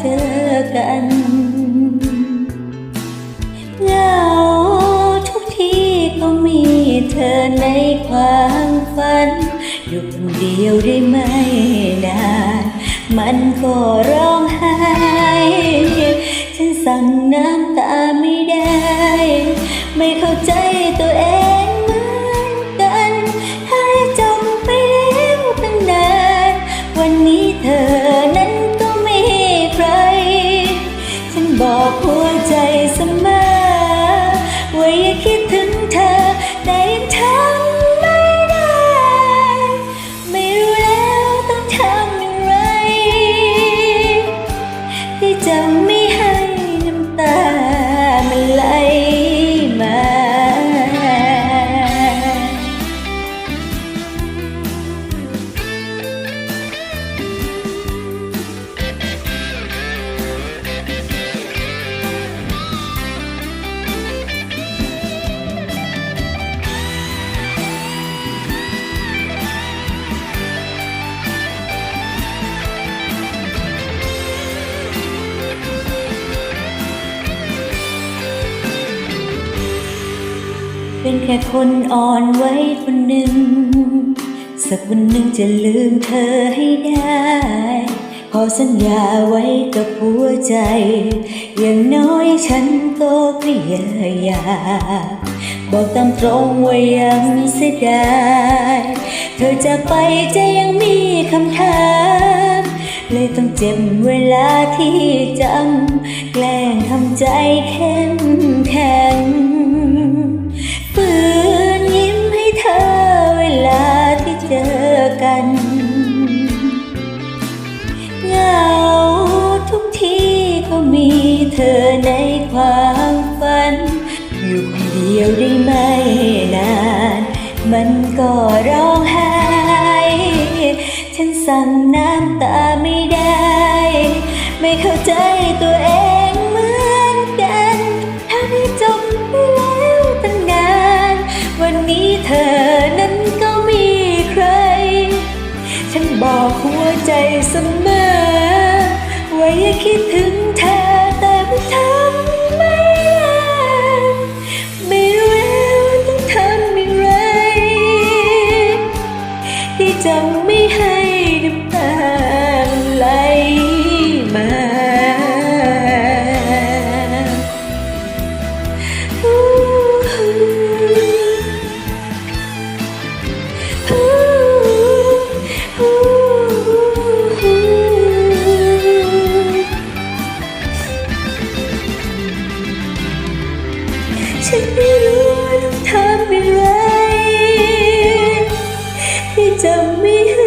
เจอกันเหงาทุกที่ก็มีเธอในความฝัน อยู่คนเดียวได้ไหมนาน มันก็ร้องไห้ฉันสั่งน้ำตาไม่ได้ ไม่เข้าใจตัวเอง จะไม่ เป็นแค่คนอ่อนไว้คนหนึ่ง สักวันหนึ่งจะลืมเธอให้ได้ ขอสัญญาไว้กับหัวใจ อย่างน้อยฉันก็พยายามบอกตามตรงว่ายังเสียดายเธอจากไปจะยังมีคำถามเลยต้องเจ็บเวลาที่จำแกล้งทำใจเข้มแข็ง ก็มีเธอในความฝัน อยู่คนเดียวได้ไหมนาน มันก็ร้องไห้ ฉันสั่งน้ำตาไม่ได้ ไม่เข้าใจตัวเองเหมือนกันทั้งที่จมไปแล้วตั้งนาน วันนี้เธอ จะไม่ให้น้ำตาไหลมา ฉันไม่รู้ว่าต้องทำอย่างไร tell me.